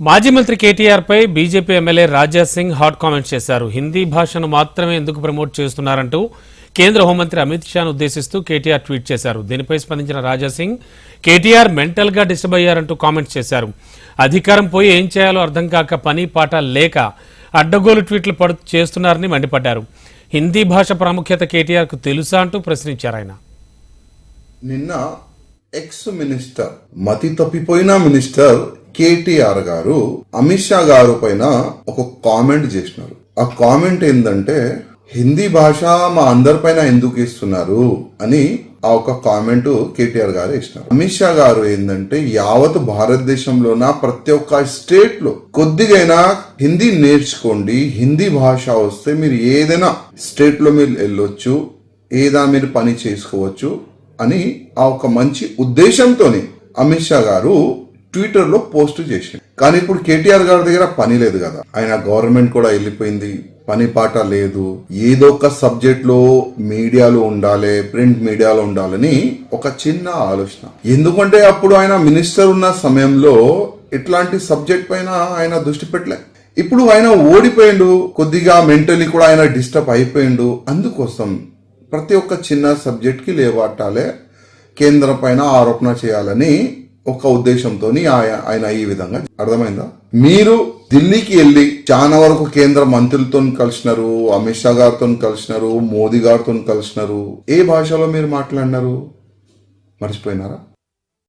మాజీ మంత్రి కేటీఆర్ పై BJP MLA Raja Singh hot comments చేశారు. హిందీ భాషను మాత్రమే ఎందుకు ప్రమోట్ చేస్తున్నారంటూ కేంద్ర హోంమంత్రి అమిత్ షాను ఉద్దేశిస్తూ కేటీఆర్ ట్వీట్ చేశారు. దీనిపై స్పందించిన రాజా సింగ్ కేటీఆర్ మెంటల్గా డిస్టర్బ్ అయ్యారంటూ కామెంట్స్ చేశారు. అధికారం పోయి ఏం చేయాలో అర్థం కాక పని పాట లేక అడ్డగోలు ట్వీట్లు పడు చేస్తున్నారని మండిపడ్డారు. హిందీ భాష ప్రాముఖ్యత కేటీఆర్కు తెలుసా అంటూ ప్రశ్నించారు ఆయన. నిన్న ఎక్స్ మినిస్టర్ మతి తప్పిపోయిన మినిస్టర్ కేటీఆర్ గారు అమిత్ షా గారు పైన ఒక కామెంట్ చేసినారు. ఆ కామెంట్ ఏంటంటే హిందీ భాష మా అందరిపైన ఎందుకు ఇస్తున్నారు? అని ఆ ఒక కామెంట్ కేటీఆర్ గారు ఇస్తున్నారు అమిత్ షా గారు ఏంటంటే యావత్ భారతదేశంలోన ప్రతి ఒక్క స్టేట్లో కొద్దిగైనా హిందీ నేర్చుకోండి. హిందీ భాష వస్తే మీరు ఏదైనా స్టేట్లో మీరు వెళ్ళొచ్చు ఏదా మీరు పని చేసుకోవచ్చు అని ఆ ఒక మంచి ఉద్దేశంతోనే అమిత్ షా గారు ట్విట్టర్లో పోస్ట్ చేసింది కానీ ఇప్పుడు కేటీఆర్ గారి దగ్గర పని లేదు కదా. ఆయన గవర్నమెంట్ కూడా వెళ్ళిపోయింది. పని పాట లేదు. ఏదో ఒక సబ్జెక్ట్లో మీడియాలో ఉండాలి ప్రింట్ మీడియాలో ఉండాలని ఒక చిన్న ఆలోచన. ఎందుకంటే అప్పుడు ఆయన మినిస్టర్ ఉన్న సమయంలో ఇట్లాంటి సబ్జెక్ట్ పైన ఆయన దృష్టి పెట్టలే. ఇప్పుడు ఆయన ఓడిపోయిండు. కొద్దిగా మెంటలీ కూడా ఆయన డిస్టర్బ్ అయిపోయిండు. అందుకోసం ప్రతి ఒక్క చిన్న సబ్జెక్ట్కి లేవాటాలే కేంద్రం పైన ఆరోపణ చేయాలని ఒక ఉద్దేశంతో ఆయన ఈ విధంగా అర్థమైందా? మీరు ఢిల్లీకి వెళ్ళి చాలా వరకు కేంద్ర మంత్రులతో కలిసినారు అమిత్ షా గారితో కలిసినారు మోదీ గారితో కలిసినారు. ఏ భాషలో మీరు మాట్లాడినారు? మర్చిపోయినారా?